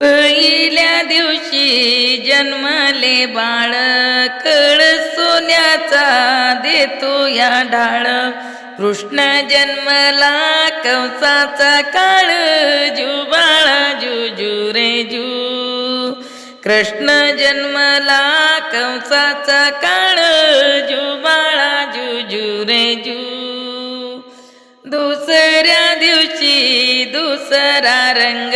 पहिल्या दिवशी जन्मले बाळ कळ सोन्याचा देतो या ढाळ कृष्ण जन्मला कंसाचा काळ जुबाळा जुजू रे जू. कृष्ण जन्मला कंसाचा काळ जुबाळा जुजू रे जू. दुसऱ्या दिवशी दुसरा रंग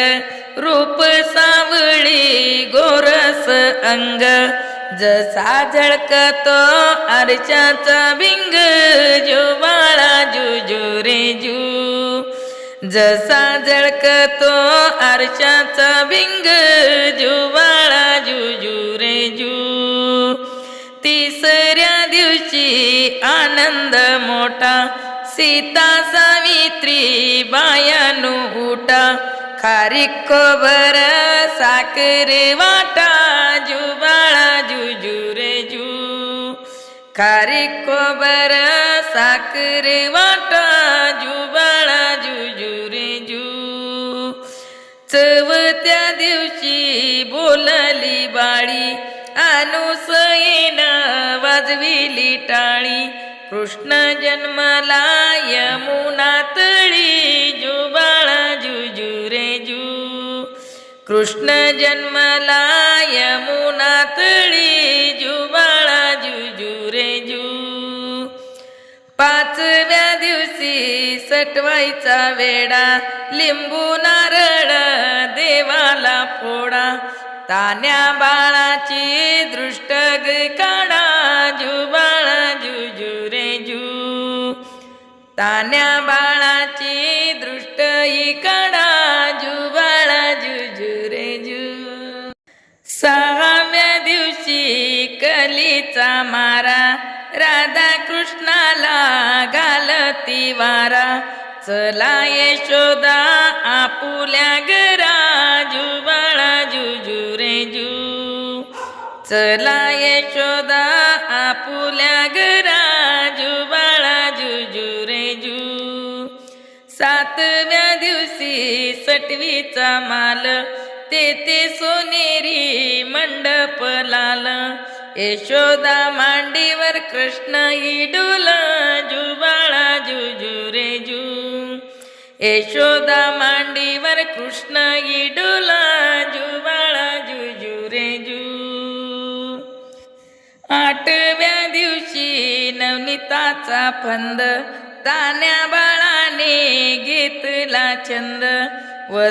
रूप सावळी गोरस अंग. जसा झळकतो आरशाचा भिंग जो बाळा जुजू रे जू. जसा झळकतो आरशाचा भिंग जो बाळा जुजू रे जू. तिसऱ्या दिवशी आनंद मोठा सीता सावित्री बायानु उठा. खारी बर साखरे वाटा जुबाळा जुजू रे जू. खारी बर साखरे वाटा जुबाळा जुजू रे जू. चवत्या दिवशी बोलली बाळी अनुसयेन वाजविली टाळी. कृष्ण जन्मला कृष्ण जन्मला यमुना तळी जुबाळा जुजू रे जू. पाचव्या दिवशी सटवायचा वेडा लिंबू नारळ देवाला फोडा. तान्या बाळाची दृष्ट काढा जुबाळा जुजू रे जू. तान्या बाळाची दृष्ट काढा. दिवशी मारा. राधा कृष्णाला घालती वारा चला यशोदा आपुल्या घरा जुबाळा जुजू रे जू चला यशोदा आपुल्या घरा जुबाळा जुजू रे जू सातव्या दिवशी सटवीचा माल तेथे सोनेरी मंडप लाल. यशोदा मांडीवर कृष्ण इडुल जुबाळा जुजू रे जू. यशोदा मांडीवर कृष्ण इडुल जुबाळा जुजू रे जू. आठव्या दिवशी नवनीताचा फंद तान्या बाळाने घेतला छंद. व